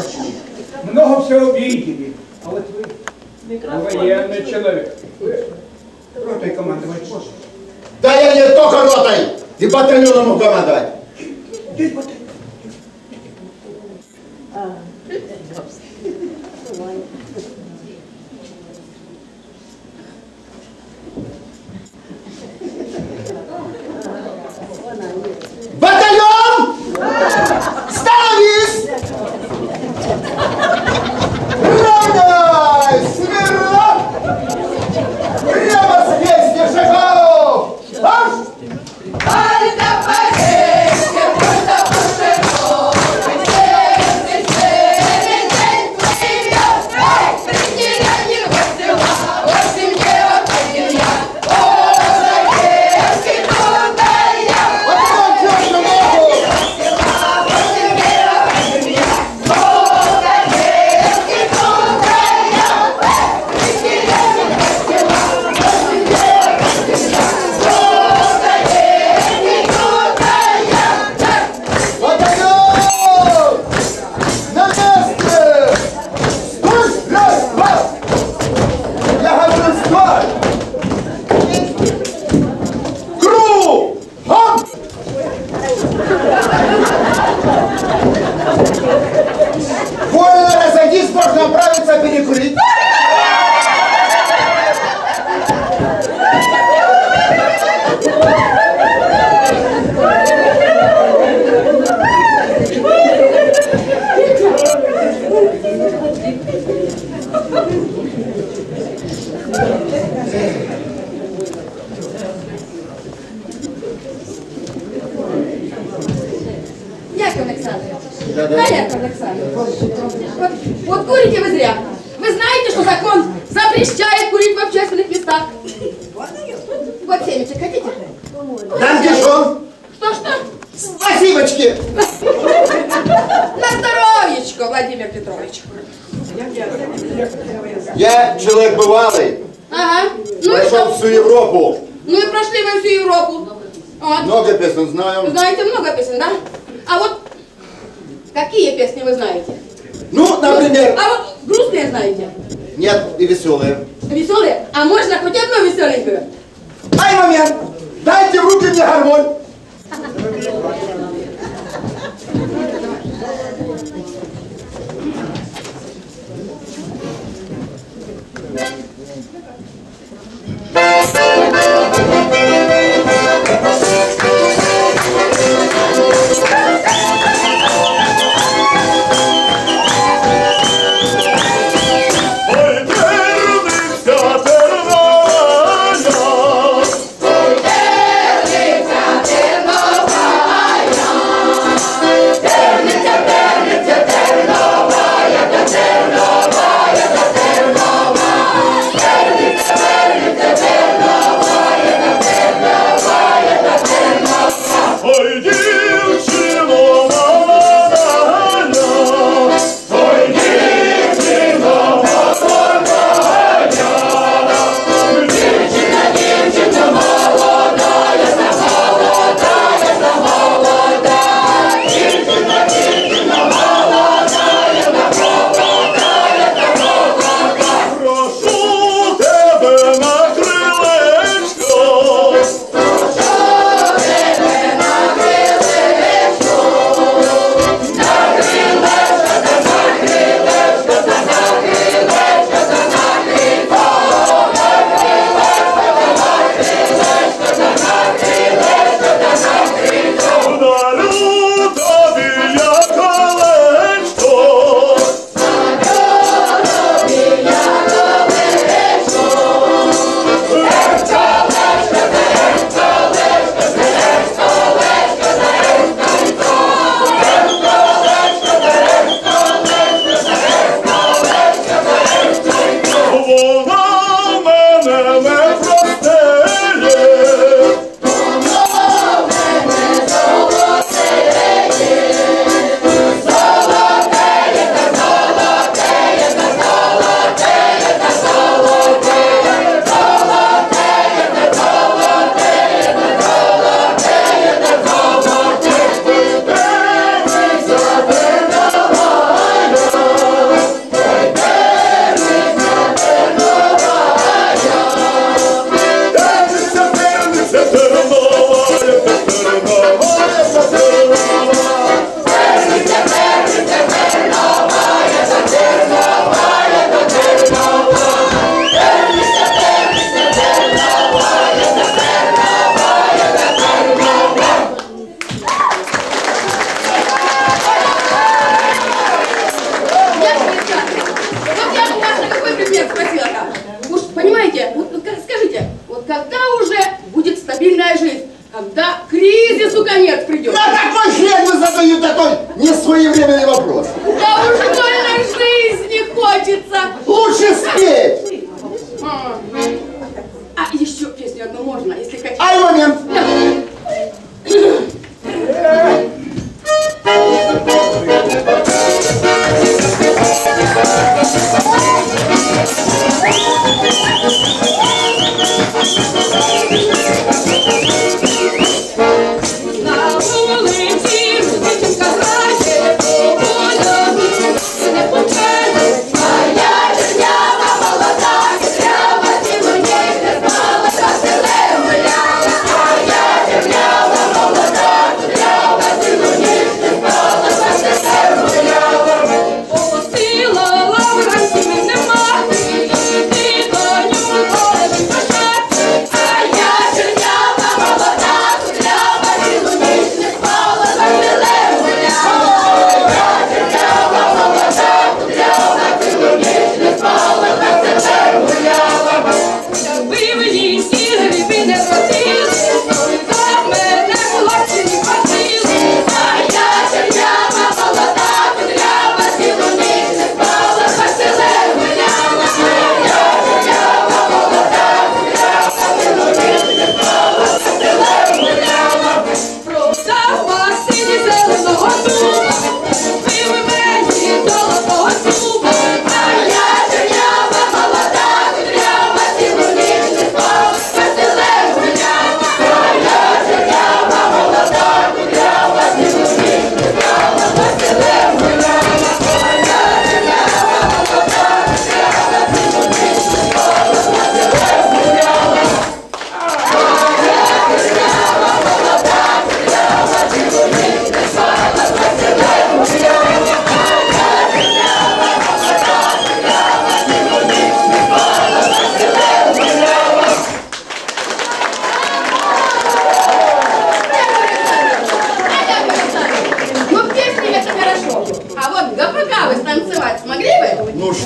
прошли. Много всего видели. А вот вы военный человек. Вы ротой командовать можете? Да я не только ротой, и батальоном могу командовать. Есть батальон. Батальон! これ Спасибочки! На здоровьечко, Владимир Петрович. Я человек бывалый, Ага. Ну и прошел что? всю Европу. Ну и прошли вы всю Европу. Вот. Много песен знаю. Знаете много песен, да? А вот какие песни вы знаете? Ну, например, А вот грустные знаете? нет, и веселые. Веселые? А можно хоть одну веселенькую? Ай, момент! Дайте в руки мне гармонь!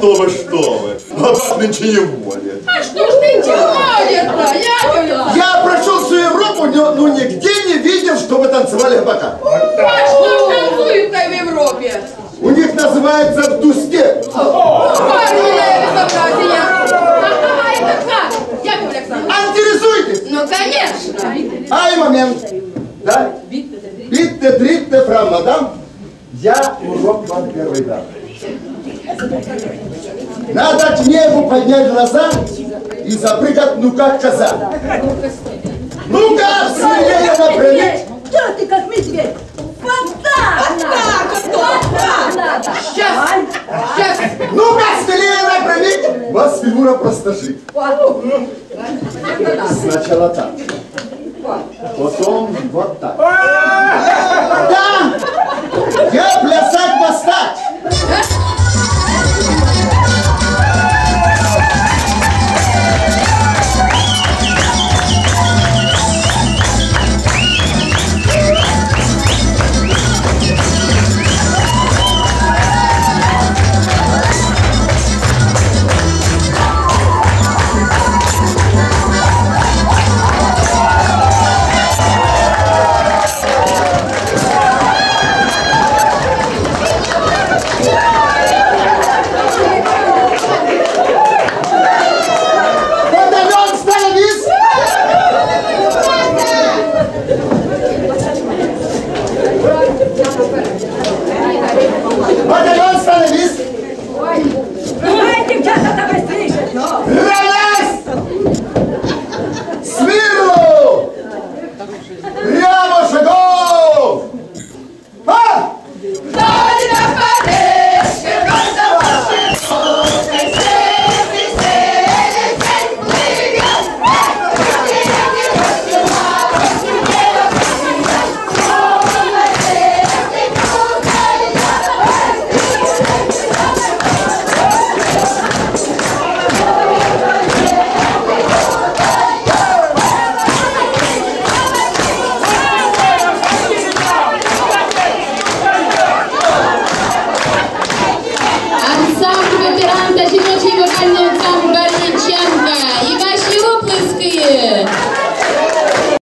что вы, что вы. Об вас нынче не молят. А что ж ты молят-то, Яковлев? Я прошел всю Европу, но, ну нигде не видел, чтобы танцевали бока. А что ж танцуют-то в Европе? У них называется в дуске поднять глаза и запрыгать, ну как коза. Ну-ка, смелее напрямик. Что ты как медведь? Вот так! Вот так! Вот так! Сейчас, сейчас. Ну-ка, смелее напрямик. Вас фигура простошит. Сначала так. Потом вот так. Да!